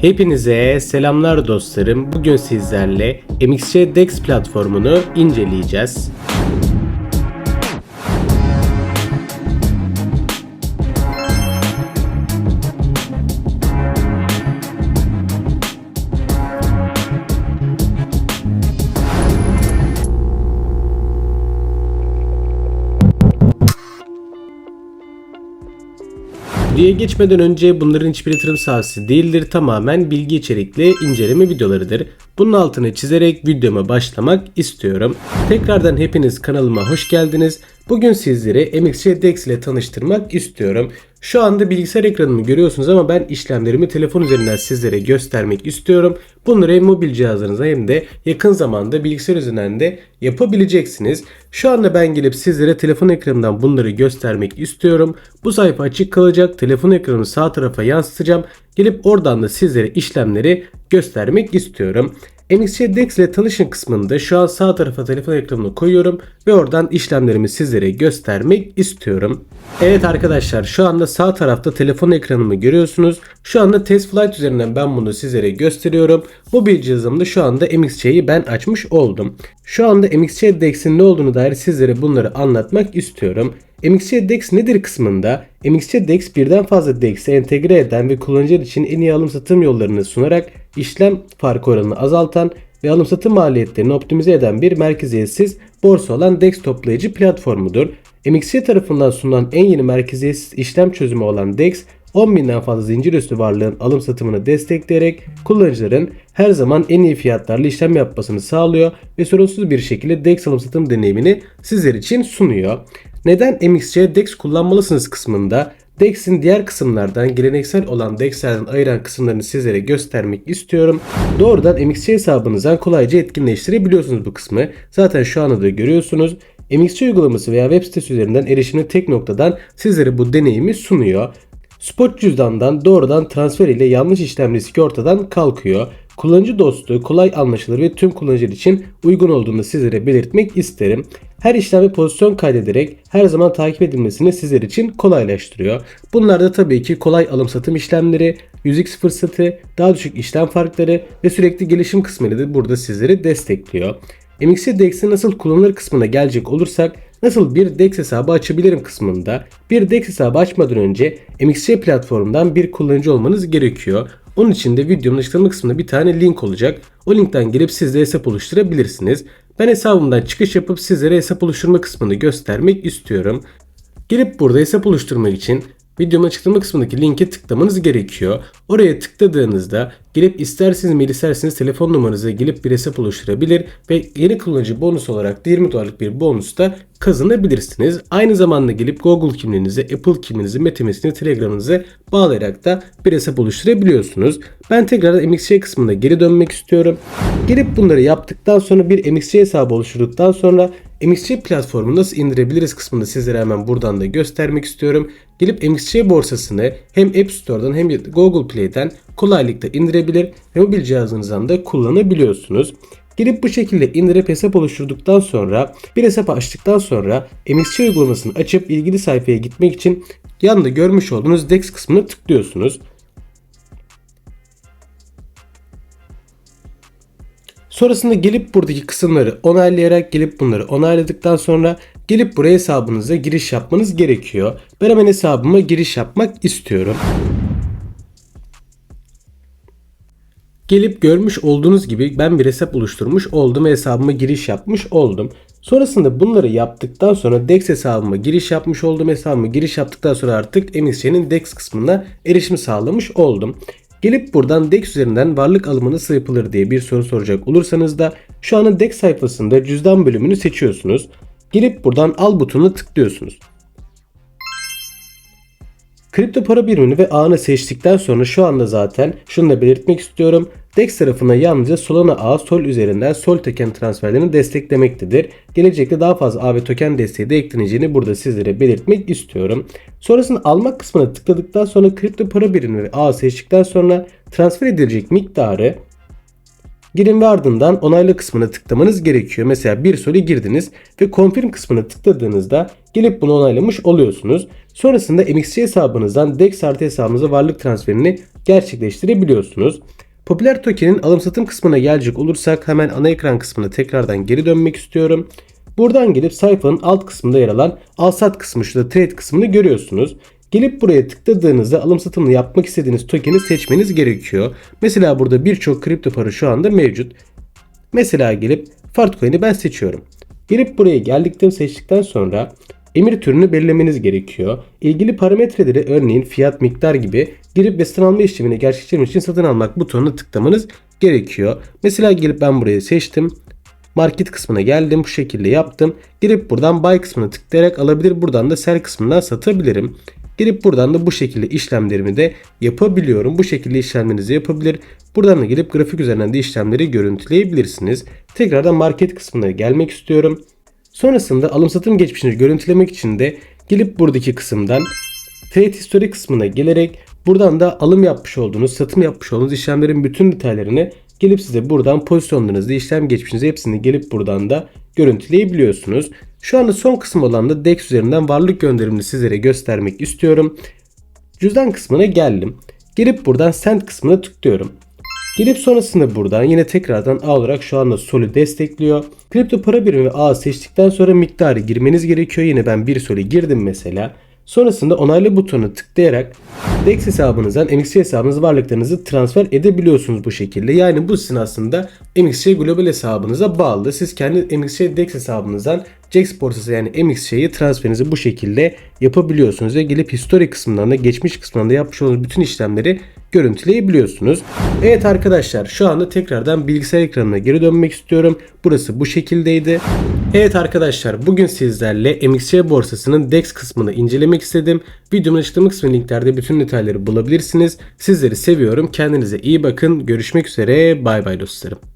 Hepinize selamlar dostlarım. Bugün sizlerle MXC Dex platformunu inceleyeceğiz. Videoya geçmeden önce bunların hiçbir yatırım sahası değildir. Tamamen bilgi içerikli inceleme videolarıdır. Bunun altını çizerek videoma başlamak istiyorum. Tekrardan hepiniz kanalıma hoş geldiniz. Bugün sizleri MXC Dex ile tanıştırmak istiyorum. Şu anda bilgisayar ekranımı görüyorsunuz ama ben işlemlerimi telefon üzerinden sizlere göstermek istiyorum. Bunları hem mobil cihazlarınıza hem de yakın zamanda bilgisayar üzerinden de yapabileceksiniz. Şu anda ben gelip sizlere telefon ekranından bunları göstermek istiyorum. Bu sayfa açık kalacak. Telefon ekranımı sağ tarafa yansıtacağım. Gelip oradan da sizlere işlemleri göstermek istiyorum. MXC Dex ile tanışın kısmında şu an sağ tarafa telefon ekranını koyuyorum ve oradan işlemlerimi sizlere göstermek istiyorum. Evet arkadaşlar şu anda sağ tarafta telefon ekranımı görüyorsunuz. Şu anda Test Flight üzerinden ben bunu sizlere gösteriyorum. Mobil cihazımda şu anda MXC'yi ben açmış oldum. Şu anda MXC Dex'in ne olduğunu dair sizlere bunları anlatmak istiyorum. MXC Dex nedir kısmında MXC Dex birden fazla Dex'e entegre eden ve kullanıcılar için en iyi alım satım yollarını sunarak işlem farkı oranını azaltan ve alım satım maliyetlerini optimize eden bir merkeziyetsiz borsa olan DEX toplayıcı platformudur. MXC tarafından sunulan en yeni merkeziyetsiz işlem çözümü olan DEX 10 binden fazla zincir üstü varlığın alım satımını destekleyerek kullanıcıların her zaman en iyi fiyatlarla işlem yapmasını sağlıyor ve sorunsuz bir şekilde DEX alım satım deneyimini sizler için sunuyor. Neden MXC DEX kullanmalısınız kısmında DEX'in diğer kısımlardan geleneksel olan DEX'lerden ayıran kısımlarını sizlere göstermek istiyorum. Doğrudan MXC hesabınızdan kolayca etkinleştirebiliyorsunuz bu kısmı. Zaten şu anda da görüyorsunuz. MXC uygulaması veya web sitesi üzerinden erişimli tek noktadan sizlere bu deneyimi sunuyor. Spot cüzdandan doğrudan transfer ile yanlış işlem riski ortadan kalkıyor. Kullanıcı dostu, kolay anlaşılır ve tüm kullanıcılar için uygun olduğunu sizlere belirtmek isterim. Her işlem ve pozisyon kaydederek her zaman takip edilmesini sizler için kolaylaştırıyor. Bunlar da tabii ki kolay alım satım işlemleri, 100x fırsatı, daha düşük işlem farkları ve sürekli gelişim kısmını da burada sizleri destekliyor. MXC DEX'in nasıl kullanılır kısmına gelecek olursak nasıl bir DEX hesabı açabilirim kısmında bir DEX hesabı açmadan önce MXC platformundan bir kullanıcı olmanız gerekiyor. Onun için de videonun açıklama kısmında bir tane link olacak. O linkten girip siz de hesap oluşturabilirsiniz. Ben hesabımdan çıkış yapıp sizlere hesap oluşturma kısmını göstermek istiyorum. Gelip burada hesap oluşturmak için videonun açıklama kısmındaki linke tıklamanız gerekiyor. Oraya tıkladığınızda gelip isterseniz mail isterseniz telefon numaranıza gelip bir hesap oluşturabilir ve yeni kullanıcı bonus olarak da 20 dolarlık bir bonus da kazanabilirsiniz. Aynı zamanda gelip Google kimliğinize, Apple kimliğinize, MetaMask'ini, Telegram'ınıza bağlayarak da bir hesap oluşturabiliyorsunuz. Ben tekrar MXC kısmına geri dönmek istiyorum. Gelip bunları yaptıktan sonra bir MXC hesabı oluşturduktan sonra MXC platformu nasıl indirebiliriz kısmını sizlere hemen buradan da göstermek istiyorum. Gelip MXC borsasını hem App Store'dan hem de Google Play'den kolaylıkla indirebilir ve mobil cihazınızdan da kullanabiliyorsunuz. Gelip bu şekilde indirip hesap oluşturduktan sonra bir hesap açtıktan sonra MXC uygulamasını açıp ilgili sayfaya gitmek için yanında görmüş olduğunuz DEX kısmına tıklıyorsunuz. Sonrasında gelip buradaki kısımları onaylayarak gelip bunları onayladıktan sonra gelip buraya hesabınıza giriş yapmanız gerekiyor. Ben hemen hesabıma giriş yapmak istiyorum. Gelip görmüş olduğunuz gibi ben bir hesap oluşturmuş oldum ve hesabıma giriş yapmış oldum. Sonrasında bunları yaptıktan sonra DEX hesabıma giriş yapmış oldum. Hesabıma giriş yaptıktan sonra artık MXC'nin DEX kısmına erişim sağlamış oldum. Gelip buradan DEX üzerinden varlık alımı nasıl yapılır diye bir soru soracak olursanız da şu anda DEX sayfasında cüzdan bölümünü seçiyorsunuz. Gelip buradan al butonuna tıklıyorsunuz. Kripto para birimini ve ağını seçtikten sonra şu anda zaten şunu da belirtmek istiyorum. DEX tarafına yalnızca Solana ağ Sol üzerinden Sol token transferlerini desteklemektedir. Gelecekte daha fazla ve token desteği de ekleneceğini burada sizlere belirtmek istiyorum. Sonrasında almak kısmına tıkladıktan sonra kripto para birimi ve ağ seçtikten sonra transfer edilecek miktarı Girin ve ardından onayla kısmına tıklamanız gerekiyor. Mesela bir soru girdiniz ve confirm kısmına tıkladığınızda gelip bunu onaylamış oluyorsunuz. Sonrasında MXC hesabınızdan DEX artı hesabınıza varlık transferini gerçekleştirebiliyorsunuz. Popüler token'in alım satım kısmına gelecek olursak hemen ana ekran kısmına tekrardan geri dönmek istiyorum. Buradan gelip sayfanın alt kısmında yer alan al sat kısmı şurada trade kısmını görüyorsunuz. Gelip buraya tıkladığınızda alım satımını yapmak istediğiniz token'i seçmeniz gerekiyor. Mesela burada birçok kripto para şu anda mevcut. Mesela gelip Fartcoin'i ben seçiyorum. Gelip buraya geldikten seçtikten sonra emir türünü belirlemeniz gerekiyor. İlgili parametreleri örneğin fiyat miktar gibi girip ve satın alma işlemini gerçekleştirmek için satın almak butonuna tıklamanız gerekiyor. Mesela gelip ben burayı seçtim. Market kısmına geldim. Bu şekilde yaptım. Girip buradan buy kısmına tıklayarak alabilir. Buradan da sell kısmından satabilirim. Gelip buradan da bu şekilde işlemlerimi de yapabiliyorum. Bu şekilde işlemlerinizi yapabilir. Buradan da gelip grafik üzerinden de işlemleri görüntüleyebilirsiniz. Tekrardan market kısmına gelmek istiyorum. Sonrasında alım satım geçmişini görüntülemek için de gelip buradaki kısımdan Trade History kısmına gelerek buradan da alım yapmış olduğunuz, satım yapmış olduğunuz işlemlerin bütün detaylarını gelip size buradan pozisyonlarınızı, işlem geçmişinizi hepsini gelip buradan da görüntüleyebiliyorsunuz. Şu anda son kısım olan da DEX üzerinden varlık gönderimini sizlere göstermek istiyorum. Cüzdan kısmına geldim. Gelip buradan Send kısmına tıklıyorum. Gelip sonrasında buradan yine tekrardan A olarak şu anda Sol'ü destekliyor. Kripto para birimi A seçtikten sonra miktarı girmeniz gerekiyor. Yine ben bir Sol'ü girdim mesela. Sonrasında onaylı butonu tıklayarak DEX hesabınızdan MXC hesabınıza varlıklarınızı transfer edebiliyorsunuz bu şekilde. Yani bu sizin aslında MXC Global hesabınıza bağlı. Siz kendi MXC DEX hesabınızdan JAX borsası yani MXC'ye transferinizi bu şekilde yapabiliyorsunuz. Ve gelip history kısmından da geçmiş kısmından da yapmış olduğunuz bütün işlemleri görüntüleyebiliyorsunuz. Evet arkadaşlar şu anda tekrardan bilgisayar ekranına geri dönmek istiyorum. Burası bu şekildeydi. Evet arkadaşlar bugün sizlerle MXC borsasının DEX kısmını incelemek istedim. Videomun açıklama kısmı linklerde bütün detayları bulabilirsiniz. Sizleri seviyorum. Kendinize iyi bakın. Görüşmek üzere. Bay bay dostlarım.